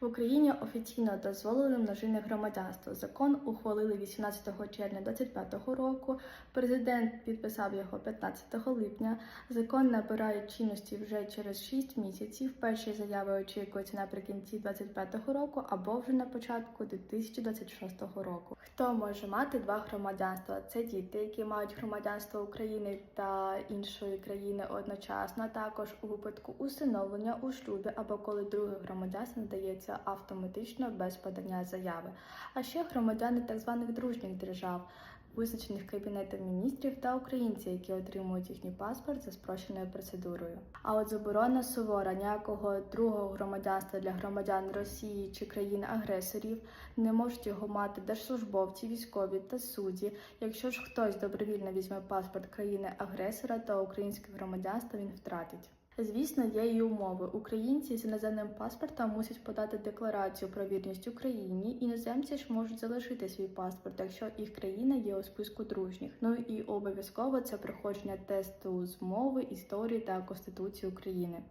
В Україні офіційно дозволили множинне громадянство. Закон ухвалили 18 червня 2025 року. Президент підписав його 15 липня. Закон набирає чинності вже через 6 місяців. Перші заяви очікуються наприкінці 2025 року або вже на початку 2026 року. Хто може мати два громадянства? Це діти, які мають громадянство України та іншої країни одночасно. Також у випадку усиновлення у шлюбі або коли друге громадянство надається автоматично без подання заяви. А ще громадяни так званих дружніх держав, визначених кабінетом міністрів та українці, які отримують їхній паспорт за спрощеною процедурою. А от заборона сувора ніякого другого громадянства для громадян Росії чи країн-агресорів не можуть його мати держслужбовці, військові та судді. Якщо ж хтось добровільно візьме паспорт країни-агресора, то українське громадянство він втратить. Звісно, є і умови. Українці з іноземним паспортом мусять подати декларацію про вірність Україні. Іноземці ж можуть залишити свій паспорт, якщо їх країна є у списку дружніх. Ну і обов'язково це проходження тесту з мови, історії та конституції України.